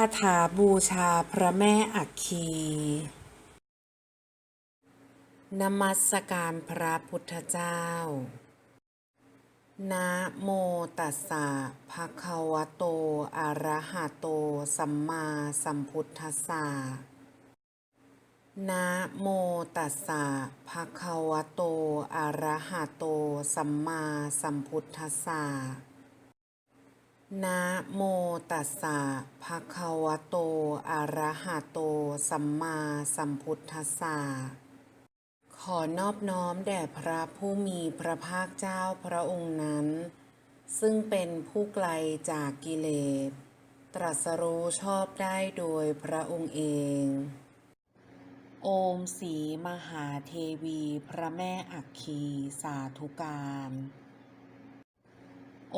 คาถาบูชาพระแม่อัคคี นมัสการพระพุทธเจ้า นะโมตัสสะภะคะวะโต อะระหะโต สัมมาสัมพุทธัสสะ นะโมตัสสะภะคะวะโต อะระหะโต สัมมาสัมพุทธัสสะ นะโมตัสสะภะคะวะโต อะระหะโต สัมมาสัมพุทธัสสะ ขอนอบน้อมแด่พระผู้มีพระภาคเจ้าพระองค์นั้น ซึ่งเป็นผู้ไกลจากกิเลส ตรัสรู้ชอบได้โดยพระองค์เอง โอมสีมหาเทวี พระแม่อัคคี สาธุการ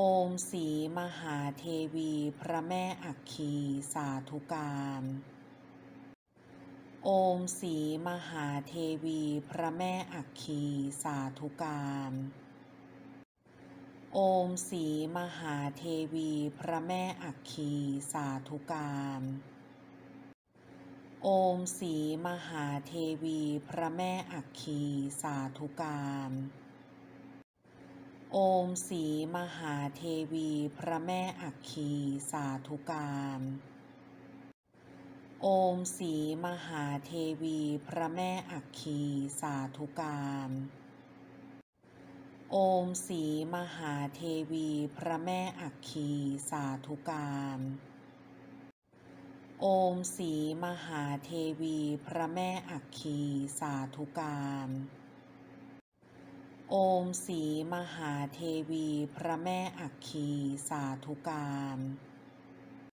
โอมสีมหาเทวี พระแม่อัคคีสาธุการ โอมสีมหาเทวี พระแม่อัคคีสาธุการ โอมสีมหาเทวี พระแม่อัคคีสาธุการ โอมสีมหาเทวี พระแม่อัคคีสาธุการ โอมสีมหาเทวี พระแม่อัคคีสาธุการ โอมสีมหาเทวี พระแม่อัคคีสาธุการ โอมสีมหาเทวี พระแม่อัคคีสาธุการ โอมสีมหาเทวี พระแม่อัคคีสาธุการ โอมสีมหาเทวี พระแม่อักคี สาธุการ